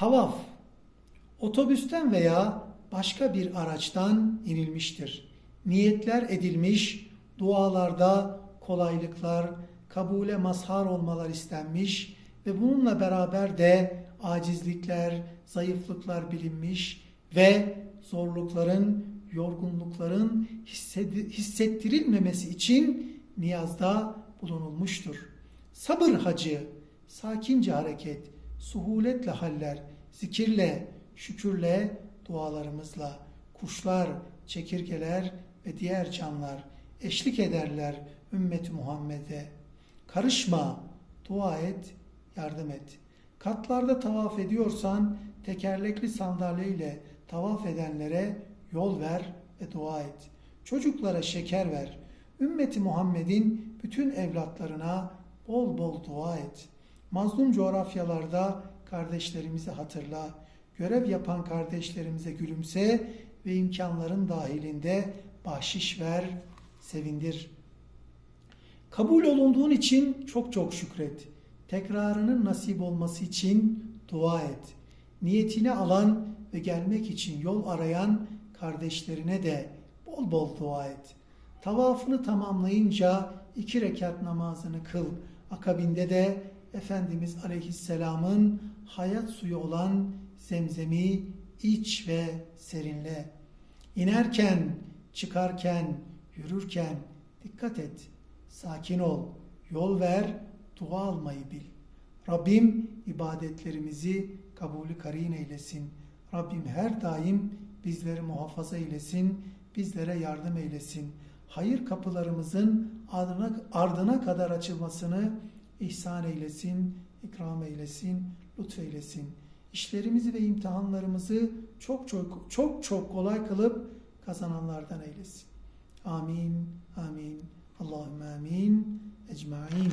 Tavaf otobüsten veya başka bir araçtan inilmiştir. Niyetler edilmiş, dualarda kolaylıklar, kabule mazhar olmalar istenmiş ve bununla beraber de acizlikler, zayıflıklar bilinmiş ve zorlukların, yorgunlukların hissettirilmemesi için niyazda bulunulmuştur. Sabır hacı, sakince hareket, suhuletle haller, zikirle, şükürle, dualarımızla, kuşlar, çekirgeler ve diğer canlar eşlik ederler ümmeti Muhammed'e. Karışma, dua et, yardım et. Katlarda tavaf ediyorsan tekerlekli sandalyeyle tavaf edenlere yol ver ve dua et. Çocuklara şeker ver. Ümmeti Muhammed'in bütün evlatlarına bol bol dua et. Mazlum coğrafyalarda kardeşlerimizi hatırla. Görev yapan kardeşlerimize gülümse ve imkanların dahilinde bahşiş ver, sevindir. Kabul olunduğun için çok çok şükret. Tekrarının nasip olması için dua et. Niyetini alan ve gelmek için yol arayan kardeşlerine de bol bol dua et. Tavafını tamamlayınca iki rekat namazını kıl. Akabinde de Efendimiz Aleyhisselam'ın hayat suyu olan zemzemi iç ve serinle. İnerken, çıkarken, yürürken dikkat et. Sakin ol, yol ver, dua almayı bil. Rabbim ibadetlerimizi kabulü karin eylesin. Rabbim her daim bizleri muhafaza eylesin, bizlere yardım eylesin. Hayır kapılarımızın ardına, ardına kadar açılmasını ihsan eylesin, ikram eylesin, lütfeylesin. İşlerimizi ve imtihanlarımızı çok çok çok çok kolay kılıp kazananlardan eylesin. Amin, amin. Allahümme amin. Ecmain.